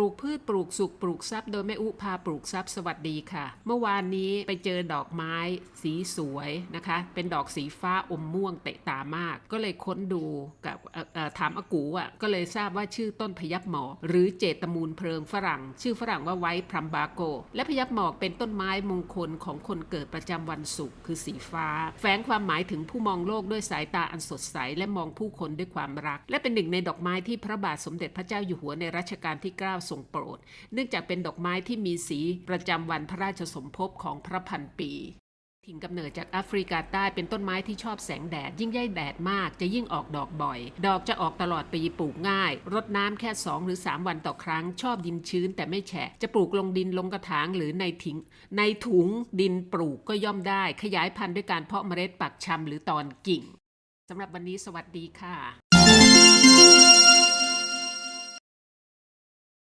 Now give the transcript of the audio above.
ปลูกพืชปลูกสุกปลูกทรัพย์โดยแม่อุพาปลูกทรัพย์สวัสดีค่ะ เมื่อวานนี้ไปเจอดอกไม้สีสวยนะคะ เป็นดอกสีฟ้าอมม่วงเตะตามาก ก็เลยค้นดูกับ ถามอากูอะก็เลยทราบว่าชื่อต้นพยับหมอกหรือเจตมูลเพลิงฝรั่ง ชื่อฝรั่งว่าไวท์พรัมบาโก และพยับหมอกเป็นต้นไม้มงคลของคนเกิดประจำวันศุกร์คือสีฟ้า แฝงความหมายถึงผู้มองโลกด้วยสายตาอันสดใสและมองผู้คนด้วยความรัก และเป็นหนึ่งในดอกไม้ที่พระบาทสมเด็จพระเจ้าอยู่หัวในรัชกาลที่ 9 ทรงโปรด เนื่องจากเป็นดอกไม้ที่มีสีประจำวันพระราชสมภพของพระพันปี ถิ่นกำเนิดจากแอฟริกาใต้เป็นต้นไม้ที่ชอบแสงแดด ยิ่งได้แดดมากจะยิ่งออกดอกบ่อย ดอกจะออกตลอดปีปลูกง่าย รดน้ำแค่ 2 หรือ 3 วันต่อครั้ง ชอบดินชื้นแต่ไม่แฉะ จะปลูกลงดินลงกระถางหรือในถิงในถุงดินปลูกก็ย่อมได้ ขยายพันธุ์ด้วยการเพาะเมล็ดปักชำหรือตอนกิ่งสำหรับวันนี้สวัสดีค่ะ